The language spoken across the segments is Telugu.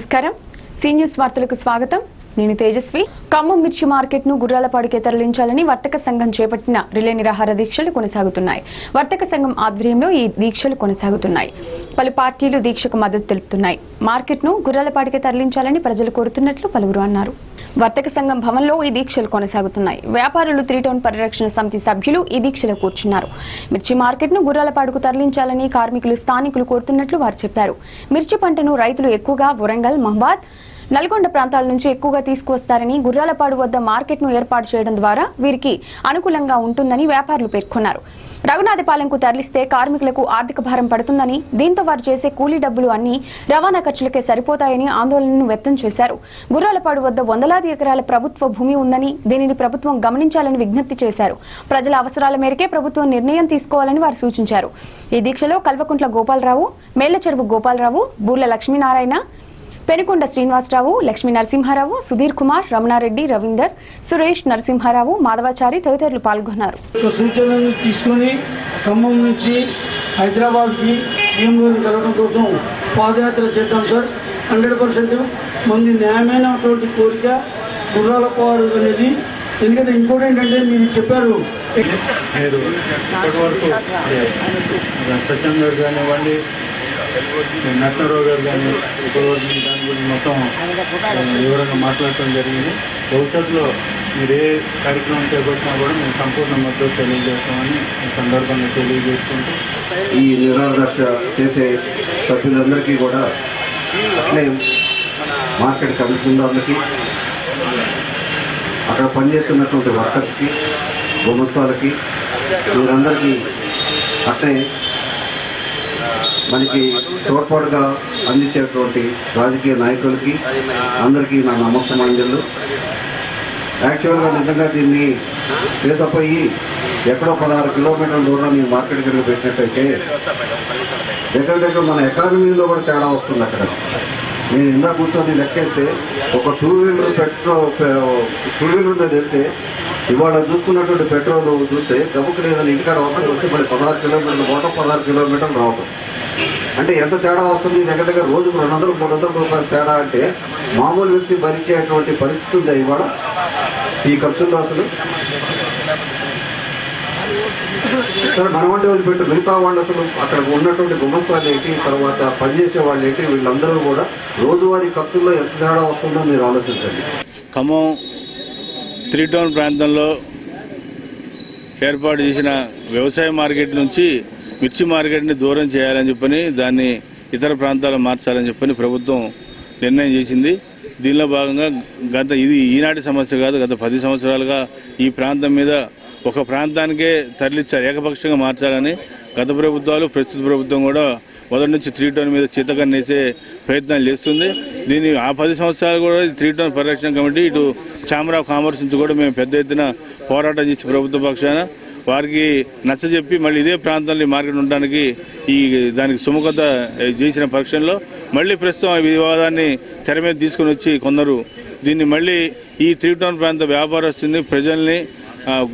నమస్కారం. సీనియర్స్ వార్తలకు స్వాగతం. నేను తేజస్వి. ఖమ్మం మిర్చి మార్కెట్ను గుర్రాలపాడుకే తరలించాలని వర్తక సంఘం చేపట్టిన రిలే నిరాహార దీక్షలు కొనసాగుతున్నాయి. వర్తక సంఘం ఆధ్వర్యంలో ఈ దీక్షలు కొనసాగుతున్నాయి. పలు పార్టీలు దీక్షకు మద్దతు తెలుపుతున్నాయి. మార్కెట్ను గుర్రాలపాడికి గుర్రాలపాడికే తరలించాలని ప్రజలు కోరుతున్నట్లు పలువురు అన్నారు. వర్తక సంఘం భవన్లో ఈ దీక్షలు కొనసాగుతున్నాయి. వ్యాపారులు త్రీ టౌన్ పరిరక్షణ సమితి సభ్యులు ఈ దీక్షలో కూర్చున్నారు. మిర్చి మార్కెట్ను గుర్రాలపాడుకు తరలించాలని కార్మికులు స్థానికులు కోరుతున్నట్లు వారు చెప్పారు. మిర్చి పంటను రైతులు ఎక్కువగా వరంగల్ మహబాద్ నల్గొండ ప్రాంతాల నుంచి ఎక్కువగా తీసుకువస్తారని గుర్రాలపాడు వద్ద మార్కెట్ను ఏర్పాటు చేయడం ద్వారా వీరికి అనుకూలంగా ఉంటుందని వ్యాపారులు పేర్కొన్నారు. రఘునాథపాలెంకు తరలిస్తే కార్మికులకు ఆర్థిక భారం పడుతుందని దీంతో వారు చేసే కూలీ డబ్బులు అన్ని రవాణా ఖర్చులకే సరిపోతాయని ఆందోళనను వ్యక్తం చేశారు. గుర్రాలపాడు వద్ద వందలాది ఎకరాల ప్రభుత్వ భూమి ఉందని దీనిని ప్రభుత్వం గమనించాలని విజ్ఞప్తి చేశారు. ప్రజల అవసరాల మేరకే ప్రభుత్వం నిర్ణయం తీసుకోవాలని వారు సూచించారు. ఈ దీక్షలో కల్వకుంట్ల గోపాలరావు మేళ్ళచెరువు గోపాలరావు బూర్ల లక్ష్మీనారాయణ పెనుకొండ శ్రీనివాసరావు లక్ష్మీ నరసింహారావు సుధీర్ కుమార్ రమణారెడ్డి రవీందర్ సురేష్ నరసింహారావు మాధవాచారి తదితరులు పాల్గొన్నారు. తీసుకొని ఖమ్మం నుంచి హైదరాబాద్కి సీఎం గారిని కలవడం కోసం పాదయాత్ర చేద్దాం సార్. హండ్రెడ్ పర్సెంట్ మంది న్యాయమైనటువంటి కోరిక గుర్రాలపాడు అనేది. ఎందుకంటే ఇంకోటి ఏంటంటే మీరు చెప్పారు. మీరు ఇప్పటి వరకు సత్యం గారు కానివ్వండి నరసింహరావు గారు కానీ ఇప్పటివరకు దాని గురించి మొత్తం వివరంగా మాట్లాడటం జరిగింది. భవిష్యత్తులో మీరు ఏ కార్యక్రమం చేపట్టినా కూడా మేము సంపూర్ణ మద్దతు తెలియజేస్తామని ఈ సందర్భంగా తెలియజేసుకుంటూ. ఈ నిరాదర్శ చేసే సభ్యులందరికీ కూడా అట్లే మార్కెట్ కమిషన్దారులకి అక్కడ పనిచేస్తున్నటువంటి వర్కర్స్కి గుమస్తాలకి వీరందరికీ అట్లే మనకి తోడ్పాటుగా అందించేటువంటి రాజకీయ నాయకులకి అందరికీ నా నమస్కమాంజలు యాక్చువల్గా నిజంగా దీన్ని చేసపోయి ఎక్కడో పదహారు కిలోమీటర్ల దూరాన్ని మార్కెట్ కనుక పెట్టినట్టయితే దగ్గర దగ్గర మన ఎకానమీలో కూడా తేడా వస్తుంది అక్కడ. నేను ఇందా కూర్చొని లెక్కేస్తే ఒక two wheeler petrol two wheeler మీద వెళ్తే ఇవాళ చూసుకున్నటువంటి పెట్రోల్ చూస్తే గబుకు లేదని ఇంటికాడ వస్తుంది వస్తే మళ్ళీ పదహారు కిలోమీటర్లు పోవటం పదహారు కిలోమీటర్లు రావటం. అంటే ఎంత తేడా వస్తుంది? దగ్గర దగ్గర రోజుకు రెండు వందలు మూడు వందల రూపాయల తేడా అంటే మామూలు వ్యక్తి భరించేటువంటి పరిస్థితి ఉందా ఇవాళ? ఈ ఖర్చుల్లో అసలు? సరే మనమంటే వదిలిపెట్టి. మిగతా వాళ్ళు అసలు అక్కడ ఉన్నటువంటి గుమస్తాలు ఏంటి తర్వాత పనిచేసే వాళ్ళు ఏంటి వీళ్ళందరూ కూడా రోజువారీ ఖర్చుల్లో ఎంత తేడా వస్తుందో మీరు ఆలోచించండి. ఖమ్మం త్రీ టౌన్ ప్రాంతంలో ఏర్పాటు చేసిన వ్యవసాయ మార్కెట్ నుంచి మిర్చి మార్కెట్ని దూరం చేయాలని చెప్పని దాన్ని ఇతర ప్రాంతాలు మార్చాలని చెప్పని ప్రభుత్వం నిర్ణయం చేసింది. దీనిలో భాగంగా గత ఇది ఈనాటి సమస్య కాదు గత పది సంవత్సరాలుగా ఈ ప్రాంతం మీద ఒక ప్రాంతానికే తరలిచ్చారు ఏకపక్షంగా మార్చాలని గత ప్రభుత్వాలు ప్రస్తుత ప్రభుత్వం కూడా మొదటి నుంచి త్రీ టౌన్ మీద చీతకన్నేసే ప్రయత్నాలు చేస్తుంది. దీన్ని ఆ పది సంవత్సరాలు కూడా త్రీ టౌన్ పరిరక్షణ కమిటీ ఇటు ఛాంబర్ ఆఫ్ కామర్స్ నుంచి కూడా మేము పెద్ద ఎత్తున పోరాటం చేసి ప్రభుత్వ పక్షాన వారికి నచ్చజెప్పి మళ్ళీ ఇదే ప్రాంతంలో ఈ మార్కెట్ ఉండడానికి ఈ దానికి సుముఖత చేసిన పక్షంలో మళ్ళీ ప్రస్తుతం ఈ వివాదాన్ని తెర మీద తీసుకుని వచ్చి కొందరు దీన్ని మళ్ళీ ఈ త్రీ టౌన్ ప్రాంత వ్యాపారస్తుల్ని ప్రజల్ని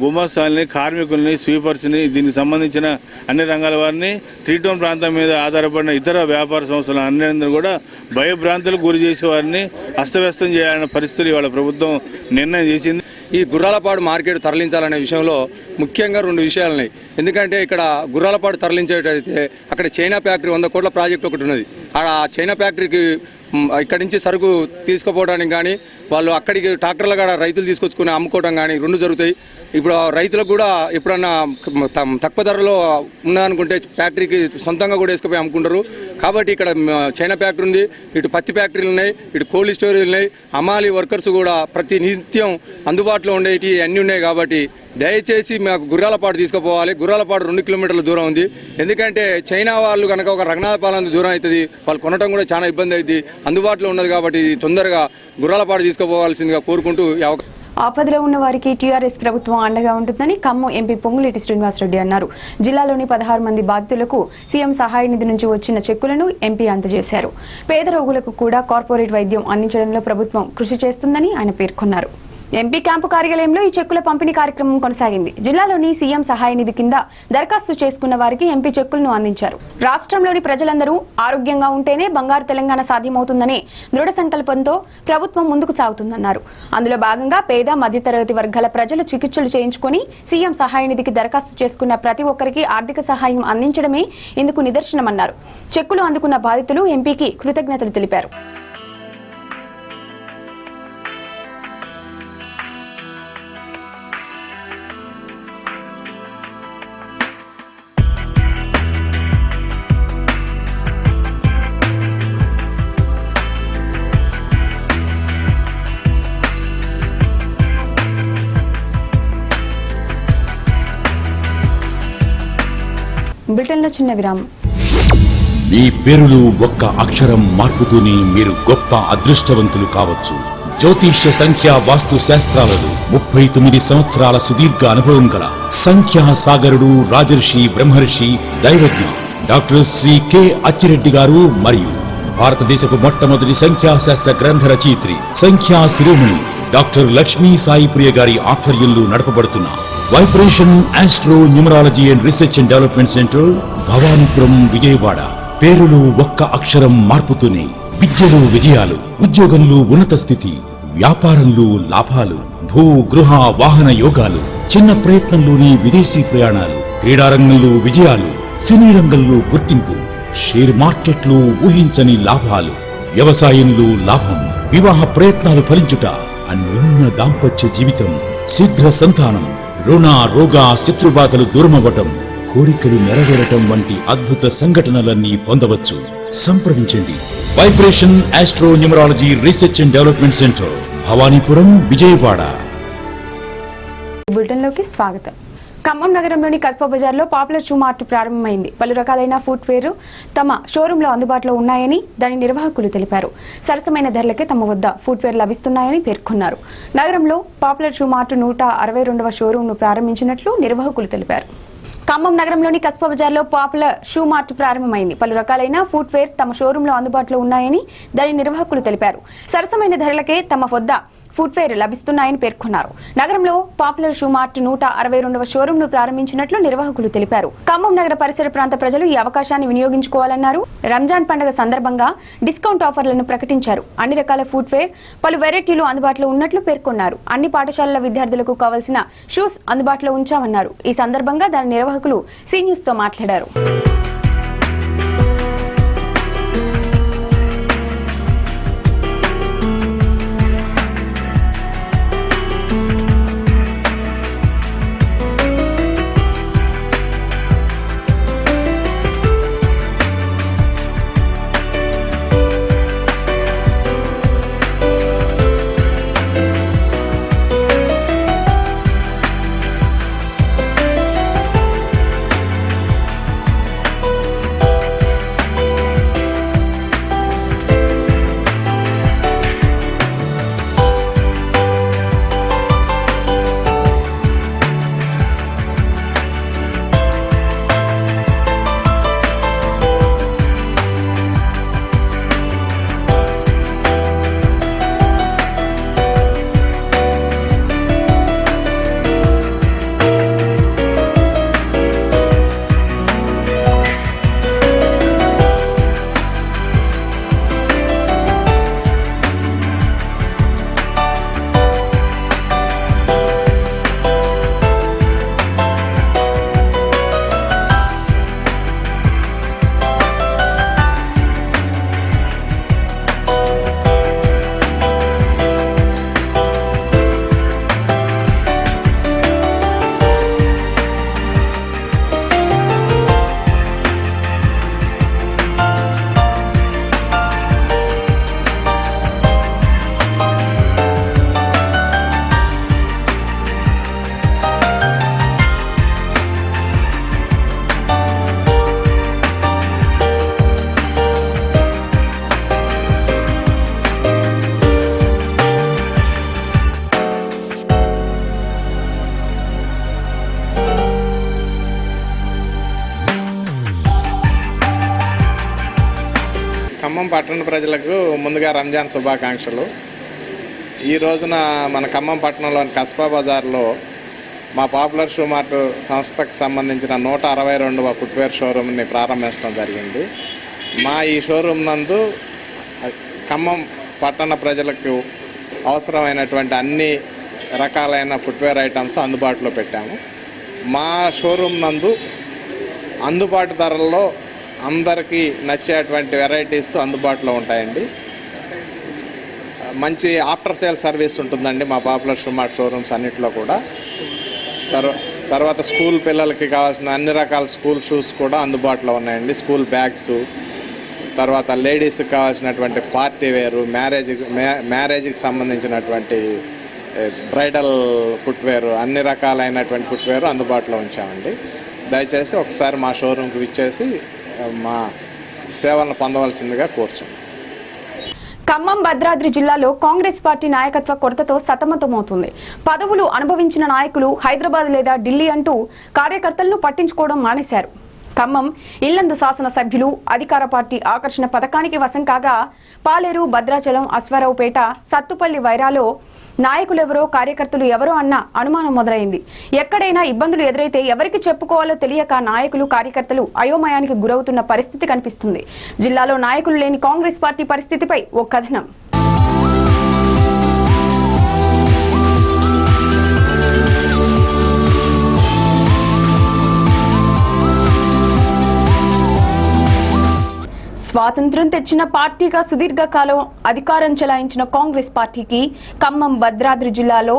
గుమాస్తాల్ని కార్మికుల్ని స్వీపర్స్ని దీనికి సంబంధించిన అన్ని రంగాల వారిని త్రీటౌన్ ప్రాంతం మీద ఆధారపడిన ఇతర వ్యాపార సంస్థల అన్నింటినీ కూడా భయభ్రాంతులకు గురి చేసే వారిని అస్తవ్యస్తం చేయాలనే పరిస్థితులు ఇవాళ ప్రభుత్వం నిర్ణయం చేసింది. ఈ గుర్రాలపాడు మార్కెట్ తరలించాలనే విషయంలో ముఖ్యంగా రెండు విషయాలు ఉన్నాయి ఎందుకంటే ఇక్కడ గుర్రాలపాడు తరలించేటైతే అక్కడ చైనా ఫ్యాక్టరీ వంద కోట్ల ప్రాజెక్ట్ ఒకటి ఉన్నది. ఆ చైనా ఫ్యాక్టరీకి ఇక్కడి నుంచి సరుకు తీసుకుపోవడానికి కానీ వాళ్ళు అక్కడికి ట్రాక్టర్ల కాడ రైతులు తీసుకొచ్చుకుని అమ్ముకోవడం కానీ రెండు జరుగుతాయి. ఇప్పుడు రైతులకు కూడా ఎప్పుడన్నా త- తక్కువ ధరలో ఉన్నదనుకుంటే ఫ్యాక్టరీకి సొంతంగా కూడా వేసుకుపోయి అమ్ముకుంటారు. కాబట్టి ఇక్కడ చైనా ఫ్యాక్టరీ ఉంది ఇటు పత్తి ఫ్యాక్టరీలు ఉన్నాయి ఇటు కోల్డ్ స్టోరేజ్ ఉన్నాయి. అమాలి వర్కర్స్ కూడా ప్రతి నిత్యం అందుబాటులో ఉండేవి అన్నీ ఉన్నాయి కాబట్టి దయచేసి మాకు గుర్రాలపాడు తీసుకుపోవాలి. గుర్రాలపాడు రెండు కిలోమీటర్ల దూరం ఉంది. ఎందుకంటే చైనా వాళ్ళు కనుక ఒక రఘునాథపాలెం దూరం అవుతుంది వాళ్ళు కొనడం కూడా చాలా ఇబ్బంది అవుతుంది అందుబాటులో ఉన్నది కాబట్టి తొందరగా గుర్రాలపాడు తీసుకుపోవాల్సిందిగా కోరుకుంటూ ఆపదలో ఉన్న వారికి టీఆర్ఎస్ ప్రభుత్వం అండగా ఉంటుందని ఖమ్మం ఎంపీ పొంగులేటి శ్రీనివాసరెడ్డి అన్నారు. జిల్లాలోని పదహారు మంది బాధితులకు సీఎం సహాయ నిధి నుంచి వచ్చిన చెక్కులను ఎంపీ అందజేశారు. పేద రోగులకు కూడా కార్పొరేట్ వైద్యం అందించడంలో ప్రభుత్వం కృషి చేస్తుందని ఆయన పేర్కొన్నారు. ఎంపీ క్యాంపు కార్యాలయంలో ఈ చెక్కుల పంపిణీ కార్యక్రమం కొనసాగింది. జిల్లాలోని సీఎం సహాయ నిధి కింద దరఖాస్తు చేసుకున్న వారికి ఎంపీ చెక్కులను అందించారు. రాష్ట్రంలోని ప్రజలందరూ ఆరోగ్యంగా ఉంటేనే బంగారు తెలంగాణ సాధ్యమవుతుందనే దృఢ సంకల్పంతో ప్రభుత్వం ముందుకు సాగుతుందన్నారు. అందులో భాగంగా పేద మధ్యతరగతి వర్గాల ప్రజలు చికిత్సలు చేయించుకొని సీఎం సహాయ నిధికి దరఖాస్తు చేసుకున్న ప్రతి ఒక్కరికి ఆర్థిక సహాయం అందించడమే ఇందుకు నిదర్శనమన్నారు. చెక్కులు అందుకున్న బాధితులు ఎంపీకి కృతజ్ఞతలు తెలిపారు. బ్రిటన్లో చిన్న విరామం. మీ పేరులో ఒక్క అక్షరం మార్పుతూనే మీరు గొప్ప అదృష్టవంతులు కావచ్చు. జ్యోతిష్య సంఖ్యా వాస్తు శాస్త్రాలలో ముప్పై తొమ్మిది సంవత్సరాల సుదీర్ఘ అనుభవం గల సంఖ్యా సాగరుడు రాజర్షి బ్రహ్మర్షి దైవజ్ఞ డాక్టర్ శ్రీ కె అచ్చిరెడ్డి గారు మరియు భారతదేశపు మొట్టమొదటి సంఖ్యాశాస్త్ర గ్రంథ రచయిత్రి సంఖ్యా శిరోమణి డాక్టర్ లక్ష్మీ సాయి ప్రియ గారి ఆధ్వర్యంలో నడపబడుతున్న vibration astro numerology and research and development centre Bhavanipuram Vijayawada. పేరులో ఒక్క అక్షరం మార్పుతూనే విద్యలో విజయాలు ఉద్యోగంలో ఉన్నత స్థితి వ్యాపారంలో లాభాలు భూ గృహ వాహన యోగాలు చిన్న ప్రయత్నంలోని విదేశీ ప్రయాణాలు క్రీడారంగంలో విజయాలు సినీ రంగంలో గుర్తింపు షేర్ మార్కెట్లో ఊహించని లాభాలు వ్యవసాయంలో లాభం వివాహ ప్రయత్నాలు ఫలించుట అన్యోన్య దాంపత్య జీవితం శీఘ్ర సంతానం రుణ రోగ శత్రుబాధలు దూరమవ్వటం కోరికలు నెరవేరటం వంటి అద్భుత సంఘటనలన్నీ పొందవచ్చు. సంప్రదించండి. Vibration astro numerology research and development centre Bhavanipuram Vijayawada. బులెటిన్లోకి స్వాగతం. ఖమ్మం నగరంలోని కస్బా బజార్లో పాపులర్ షూ మార్ట్ ప్రారంభమైంది. పలు రకాలైన ఫుట్వేర్ తమ షోరూంలో అందుబాటులో ఉన్నాయని దాని నిర్వాహకులు తెలిపారు. సరసమైన ధరలకే తమ వద్ద ఫుట్వేర్ లభిస్తున్నాయని పేర్కొన్నారు. నగరంలో పాపులర్ షూ మార్ట్ నూట అరవై రెండవ షోరూంను ప్రారంభించినట్లు నిర్వాహకులు తెలిపారు. ఖమ్మం నగరంలోని కస్బా బజార్లో పాపులర్ షూ మార్ట్ ప్రారంభమైంది. పలు రకాలైన ఫుట్వేర్ తమ షోరూంలో అందుబాటులో ఉన్నాయని దాని నిర్వాహకులు తెలిపారు. సరసమైన ధరలకే తమ వద్ద ఫుట్వేర్ లభిస్తున్నాయని పేర్కొన్నారు. నగరంలో పాపులర్ షూ మార్ట్ నూట అరవై రెండవ షోరూమ్ను ప్రారంభించినట్లు నిర్వాహకులు తెలిపారు. ఖమ్మం నగర పరిసర ప్రాంత ప్రజలు ఈ అవకాశాన్ని వినియోగించుకోవాలన్నారు. రంజాన్ పండుగ సందర్భంగా డిస్కౌంట్ ఆఫర్లను ప్రకటించారు. అన్ని రకాల ఫుట్వేర్ పలు వెరైటీలు అందుబాటులో ఉన్నట్లు పేర్కొన్నారు. అన్ని పాఠశాలల విద్యార్థులకు కావలసిన షూస్ అందుబాటులో ఉంచామన్నారు. ఈ సందర్భంగా దాని నిర్వాహకులు సీనియర్స్తో మాట్లాడారు. ఖమ్మం పట్టణ ప్రజలకు ముందుగా రంజాన్ శుభాకాంక్షలు. ఈ రోజున మన ఖమ్మం పట్టణంలోని కస్బా బజార్లో మా పాపులర్ షూ మార్ట్ సంస్థకు సంబంధించిన నూట అరవై రెండవ ఫుట్వేర్ షోరూమ్ని ప్రారంభించడం జరిగింది. మా ఈ షోరూమ్ నందు ఖమ్మం పట్టణ ప్రజలకు అవసరమైనటువంటి అన్ని రకాలైన ఫుట్వేర్ ఐటమ్స్ అందుబాటులో పెట్టాము. మా షోరూమ్ నందు అందుబాటు ధరల్లో అందరికీ నచ్చేటువంటి వెరైటీస్ అందుబాటులో ఉంటాయండి. మంచి ఆఫ్టర్ సేల్ సర్వీస్ ఉంటుందండి మా పాపులర్ స్మార్ట్ షోరూమ్స్ అన్నింటిలో కూడా. తర్వాత స్కూల్ పిల్లలకి కావాల్సిన అన్ని రకాల స్కూల్ షూస్ కూడా అందుబాటులో ఉన్నాయండి. స్కూల్ బ్యాగ్స్ తర్వాత లేడీస్కి కావాల్సినటువంటి పార్టీ వేరు మ్యారేజ్ మ్యారేజ్కి సంబంధించినటువంటి బ్రైడల్ ఫుట్వేర్ అన్ని రకాలైనటువంటి ఫుట్వేర్ అందుబాటులో ఉంచామండి. దయచేసి ఒకసారి మా షోరూమ్కి విచ్చేసి మా సేవలను పొందవలసిందిగా కోరుచున్నాం. ఖమ్మం భద్రాద్రి జిల్లాలో కాంగ్రెస్ పార్టీ నాయకత్వ కొరతతో సతమతమవుతుంది. పదవులు అనుభవించిన నాయకులు హైదరాబాద్ లేదా ఢిల్లీ అంటూ కార్యకర్తలను పట్టించుకోవడం మానేశారు. ఖమ్మం ఇల్లందు శాసనసభ్యులు అధికార పార్టీ ఆకర్షణ పథకానికి వశం కాగా పాలేరు భద్రాచలం అశ్వారావుపేట సత్తుపల్లి వైరాలో నాయకులెవరో కార్యకర్తలు ఎవరో అన్న అనుమానం మొదలైంది. ఎక్కడైనా ఇబ్బందులు ఎదురైతే ఎవరికి చెప్పుకోవాలో తెలియక నాయకులు కార్యకర్తలు అయోమయానికి గురవుతున్న పరిస్థితి కనిపిస్తుంది. జిల్లాలో నాయకులు లేని కాంగ్రెస్ పార్టీ పరిస్థితిపై ఓ కథనం. స్వాతంత్ర్యం తెచ్చిన పార్టీగా సుదీర్ఘకాలం అధికారం చెలాయించిన కాంగ్రెస్ పార్టీకి ఖమ్మం భద్రాద్రి జిల్లాలో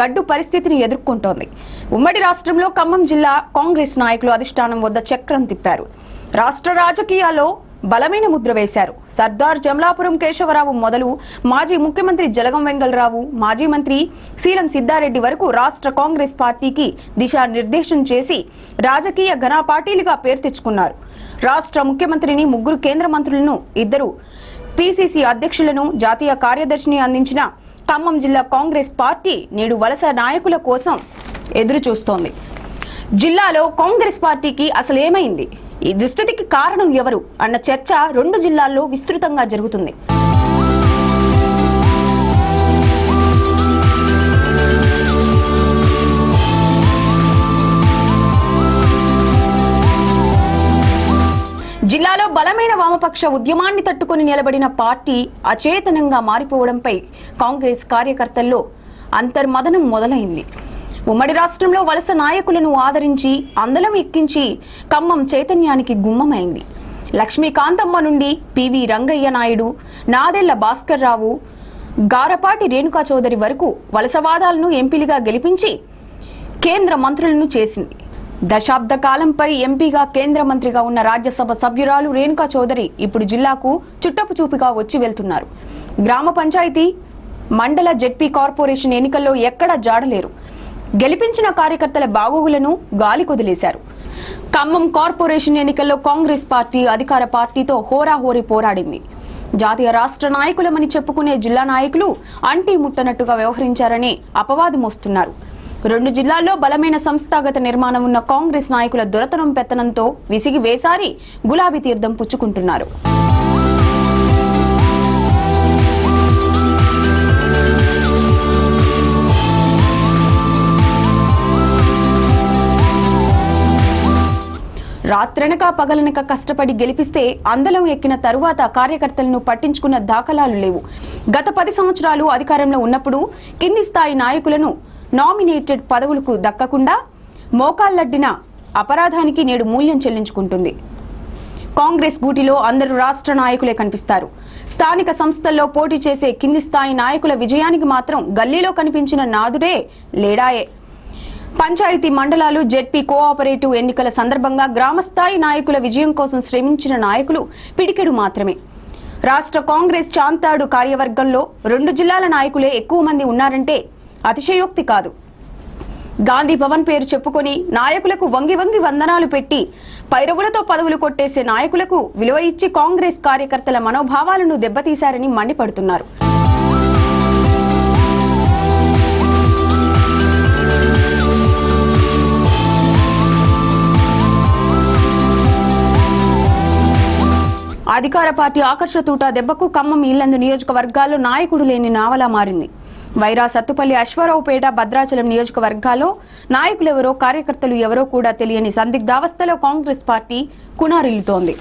గడ్డు పరిస్థితిని ఎదుర్కొంటోంది. ఉమ్మడి రాష్ట్రంలో ఖమ్మం జిల్లా కాంగ్రెస్ నాయకులు అధిష్టానం వద్ద చక్రం తిప్పారు. రాష్ట్ర రాజకీయాల్లో బలమైన ముద్ర వేశారు. సర్దార్ జమలాపురం కేశవరావు మొదలు మాజీ ముఖ్యమంత్రి జలగం వెంగళరావు మాజీ మంత్రి సీలం సిద్ధారెడ్డి వరకు రాష్ట్ర కాంగ్రెస్ పార్టీకి దిశానిర్దేశం చేసి రాజకీయ ఘన పార్టీలుగా పేరు తెచ్చుకున్నారు. రాష్ట్ర ముఖ్యమంత్రిని ముగ్గురు కేంద్ర మంత్రులను ఇద్దరు పిసిసి అధ్యక్షులను జాతీయ కార్యదర్శిని అందించిన ఖమ్మం జిల్లా కాంగ్రెస్ పార్టీ నేడు వలస నాయకుల కోసం ఎదురుచూస్తోంది. జిల్లాలో కాంగ్రెస్ పార్టీకి అసలు ఏమైంది? ఈ దుస్థితికి కారణం ఎవరు? అన్న చర్చ రెండు జిల్లాల్లో విస్తృతంగా జరుగుతుంది. జిల్లాలో బలమైన వామపక్ష ఉద్యమాన్ని తట్టుకుని నిలబడిన పార్టీ అచేతనంగా మారిపోవడంపై కాంగ్రెస్ కార్యకర్తల్లో అంతర్మదనం మొదలైంది. ఉమ్మడి రాష్ట్రంలో వలస నాయకులను ఆదరించి అందలం ఎక్కించి ఖమ్మం చైతన్యానికి గుమ్మమైంది. లక్ష్మీకాంతమ్మ నుండి పివి రంగయ్య నాయుడు నాదెళ్ళ భాస్కర్ రావు గారపాటి రేణుకా చౌదరి వరకు వలసవాదాలను ఎంపీలుగా గెలిపించి కేంద్ర మంత్రులను చేసింది. దశాబ్ద కాలంపై ఎంపీగా కేంద్ర మంత్రిగా ఉన్న రాజ్యసభ సభ్యురాలు రేణుకా చౌదరి ఇప్పుడు జిల్లాకు చుట్టపు చూపుగా వచ్చి వెళ్తున్నారు. గ్రామ పంచాయతీ మండల జెడ్పీ కార్పొరేషన్ ఎన్నికల్లో ఎక్కడా జాడలేరు. గెలిపించిన కార్యకర్తల బాగోగులను గాలికొదిలేశారు ఖమ్మం కార్పొరేషన్ ఎన్నికల్లో కాంగ్రెస్ పార్టీ అధికార పార్టీతో హోరాహోరీ పోరాడింది. జాతీయ రాష్ట్ర నాయకులమని చెప్పుకునే జిల్లా నాయకులు అంటీ ముట్టనట్టుగా వ్యవహరించారని అపవాదం మోస్తున్నారు. రెండు జిల్లాల్లో బలమైన సంస్థాగత నిర్మాణం ఉన్న కాంగ్రెస్ నాయకుల దొరతనం పెత్తనంతో విసిగి వేసారి గులాబీ తీర్థం పుచ్చుకుంటున్నారు. రాత్రనక పగలనక కష్టపడి గెలిపిస్తే అందలం ఎక్కిన తరువాత కార్యకర్తలను పట్టించుకున్న దాఖలాలు లేవు. గత పది సంవత్సరాలు అధికారంలో ఉన్నప్పుడు కింది స్థాయి నాయకులను నామినేటెడ్ పదవులకు దక్కకుండా మోకాళ్ళడ్డిన అపరాధానికి నేడు మూల్యం చెల్లించుకుంటుంది. కాంగ్రెస్ గూటిలో అందరూ రాష్ట్ర నాయకులే కనిపిస్తారు. స్థానిక సంస్థల్లో పోటీ చేసే కింది స్థాయి నాయకుల విజయానికి మాత్రం గల్లీలో కనిపించిన నాదుడే లేడాయే. పంచాయతీ మండలాలు జెడ్పీ కోఆపరేటివ్ ఎన్నికల సందర్భంగా గ్రామస్థాయి నాయకుల విజయం కోసం శ్రమించిన నాయకులు పిడికెడు మాత్రమే. రాష్ట్ర కాంగ్రెస్ చాంతాడు కార్యవర్గంలో రెండు జిల్లాల నాయకులే ఎక్కువ మంది ఉన్నారంటే అతిశయోక్తి కాదు. గాంధీ భవన్ పేరు చెప్పుకొని నాయకులకు వంగి వంగి వందనాలు పెట్టి పైరవులతో పదవులు కొట్టేసే నాయకులకు విలువ ఇచ్చి కాంగ్రెస్ కార్యకర్తల మనోభావాలను దెబ్బతీశారని మండిపడుతున్నారు. అధికార పార్టీ ఆకర్షతూట దెబ్బకు ఖమ్మం ఇల్లందు నియోజకవర్గాల్లో నాయకుడు లేని నావలా మారింది. వైరా సత్తుపల్లి అశ్వారావుపేట భద్రాచలం నియోజకవర్గాల్లో నాయకులెవరో కార్యకర్తలు ఎవరో కూడా తెలియని సందిగ్ధావస్థలో కాంగ్రెస్ పార్టీ కునారిల్లుతోంది.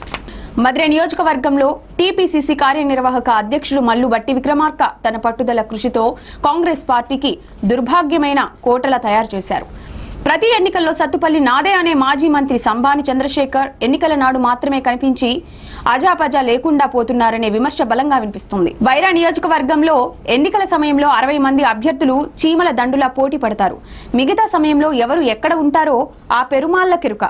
మధురై నియోజకవర్గంలో టీపీసీసీ కార్యనిర్వాహక అధ్యక్షుడు మల్లు బట్టి విక్రమార్క తన పట్టుదల కృషితో కాంగ్రెస్ పార్టీకి దుర్భాగ్యమైన కోటల తయారు చేశారు. ప్రతి ఎన్నికల్లో సత్తుపల్లి నాదే అనే మాజీ మంత్రి సంబాని చంద్రశేఖర్ ఎన్నికల నాడు మాత్రమే కనిపించి అజాపజా లేకుండా పోతున్నారనే విమర్శ బలంగా వినిపిస్తుంది. వైరా నియోజకవర్గంలో ఎన్నికల సమయంలో అరవై మంది అభ్యర్థులు చీమల దండులా పోటీ పడతారు. మిగతా సమయంలో ఎవరు ఎక్కడ ఉంటారో ఆ పెరుమాళ్ళ కెరుక.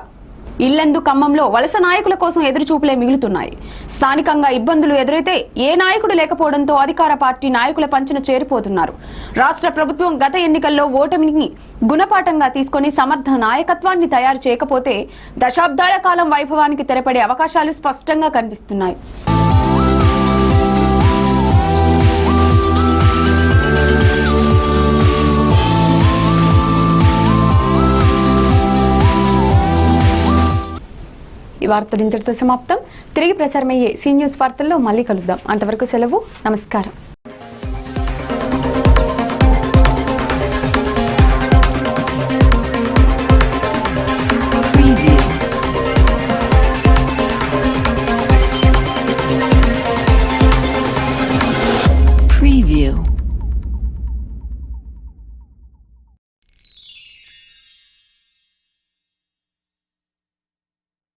ఇల్లందు ఖమ్మంలో వలస నాయకుల కోసం ఎదురుచూపులే మిగులుతున్నాయి. స్థానికంగా ఇబ్బందులు ఎదురైతే ఏ నాయకుడు లేకపోవడంతో అధికార పార్టీ నాయకుల పంచన చేరిపోతున్నారు. రాష్ట్ర ప్రభుత్వం గత ఎన్నికల్లో ఓటమిని గుణపాఠంగా తీసుకొని సమర్థ నాయకత్వాన్ని తయారు చేయకపోతే దశాబ్దాల కాలం వైభవానికి తెరపడే అవకాశాలు స్పష్టంగా కనిపిస్తున్నాయి. ఈ వార్తలు ఇంతటితో సమాప్తం. తిరిగి ప్రసారమయ్యే సీ న్యూస్ వార్తల్లో మళ్ళీ కలుద్దాం. అంతవరకు సెలవు. నమస్కారం.